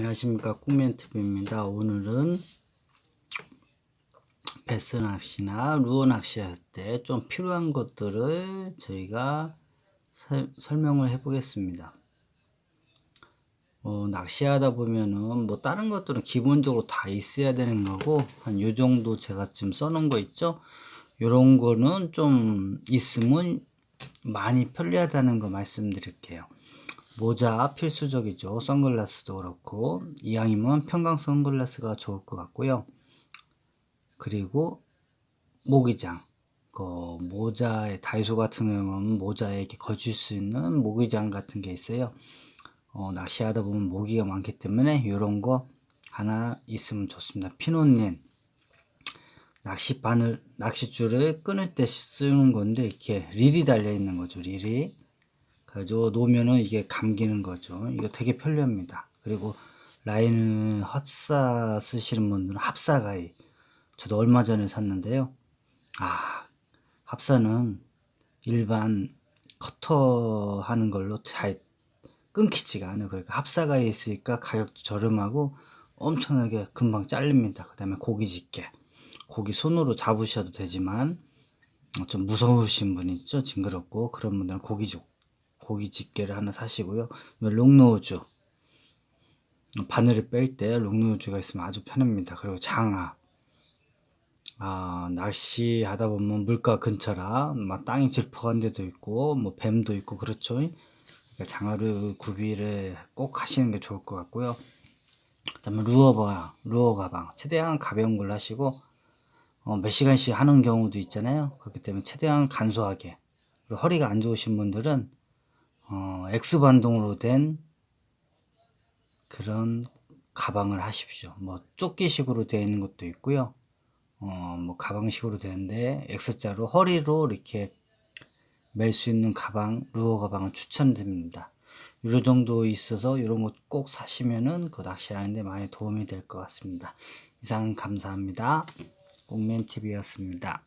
안녕하십니까 꿈멘TV입니다. 오늘은 베스 낚시나 루어 낚시 할 때 좀 필요한 것들을 저희가 설- 설명을 해 보겠습니다. 어, 낚시하다 보면은 뭐 다른 것들은 기본적으로 다 있어야 되는 거고 한 요 정도 제가 지금 써놓은 거 있죠? 요런 거는 좀 있으면 많이 편리하다는 거 말씀드릴게요. 모자 필수적이죠. 선글라스도 그렇고 이왕이면 평광 선글라스가 좋을 것 같고요. 그리고 모기장. 그 모자에 다이소 같은 경우는 모자에 이렇게 거줄 수 있는 모기장 같은 게 있어요. 어, 낚시하다 보면 모기가 많기 때문에 이런 거 하나 있으면 좋습니다. 피노닌 낚시 바늘 낚싯줄을 끊을 때 쓰는 건데 이렇게 릴이 달려 있는 거죠. 릴이 그래서 놓으면은 이게 감기는 거죠. 이거 되게 편리합니다. 그리고 라인은 합사 쓰시는 분들은 합사가이. 저도 얼마 전에 샀는데요. 아, 합사는 일반 커터 하는 걸로 잘 끊기지가 않아요. 그러니까 합사가이 있으니까 가격도 저렴하고 엄청나게 금방 잘립니다. 그 다음에 고기 집게. 고기 손으로 잡으셔도 되지만 좀 무서우신 분 있죠? 징그럽고 그런 분들은 고기 집 고기 집게를 하나 사시고요. 롱노우즈 바늘을 뺄 때 롱노우즈가 있으면 아주 편합니다. 그리고 장아 아, 낚시하다 보면 물가 근처라 막 땅이 질퍽한 데도 있고 뭐 뱀도 있고 그렇죠. 그러니까 장아를 구비를 꼭 하시는 게 좋을 것 같고요. 그다음에 루어 바 루어 가방 최대한 가벼운 걸로 하시고 어, 몇 시간씩 하는 경우도 있잖아요. 그렇기 때문에 최대한 간소하게 허리가 안 좋으신 분들은 어, X 반동으로 된 그런 가방을 하십시오. 뭐 조끼식으로 되어 있는 것도 있고요. 어, 뭐 가방식으로 되는데 X자로 허리로 이렇게 멜 수 있는 가방, 루어 가방을 추천드립니다. 이 정도 있어서 이런 것꼭 사시면은 그 낚시하는데 많이 도움이 될 것 같습니다. 이상 감사합니다. 꽁맨TV였습니다.